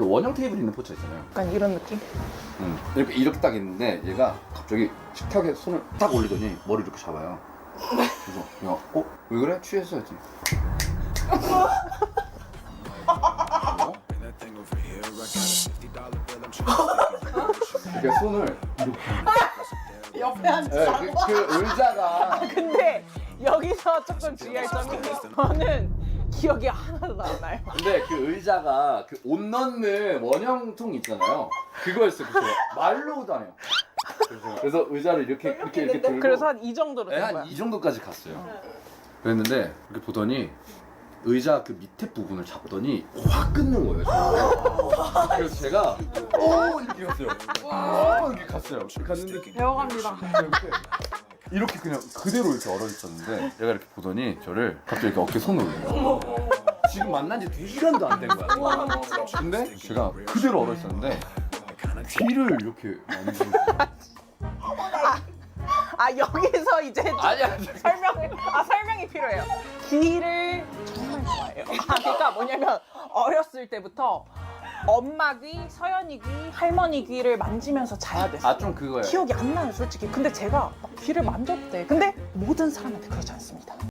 그 원형 테이블 있는 포차 있잖아요. 약간 이런 느낌? 음. 이렇게 이렇게 딱 있는데 얘가 갑자기 식탁에 손을 딱 올리더니 머리 이렇게 잡아요. 그래서 야, 어? 왜 그래? 취했어야지. 어? 이렇게 손을 이렇게 옆에 앉지 네, 그, 그 의자가 근데 여기서 조금 주의할 점이 저는 기억이 하나도 안 나요. 근데 그 의자가 그 옷 넣는 원형통 있잖아요. 그거였어요. 그래서 말로도 안 해요. 그래서, 의자를 이렇게 이렇게 이렇게 들고 그래서 한 이 정도로 네, 된 거야. 한이 정도까지 갔어요. 그랬는데 이렇게 보더니 의자 그 밑에 부분을 잡더니 확 끊는 거예요. 저를. 그래서 제가 오 이렇게 갔어요. 오 이렇게 갔어요. 갔는데 배워갑니다. 이렇게, 이렇게 그냥 그대로 이렇게 얼어 있었는데 얘가 이렇게 보더니 저를 갑자기 이렇게 어깨 손을 올려요. 지금 만난 지 2시간도 안 된 거야. 근데 제가 그대로 얼어 있었는데 귀를 이렇게 만지고 아 여기서 이제 좀 아니 아니 설명을 아 설명이 필요해요. 귀를 정말 좋아해요. 아 그러니까 뭐냐면 어렸을 때부터 엄마 귀, 서연이 귀, 할머니 귀를 만지면서 자야 됐어. 요 아 좀 그거예요. 기억이 안 나요, 솔직히. 근데 제가 막 귀를 만졌대. 근데 모든 사람한테 그러지 않습니다.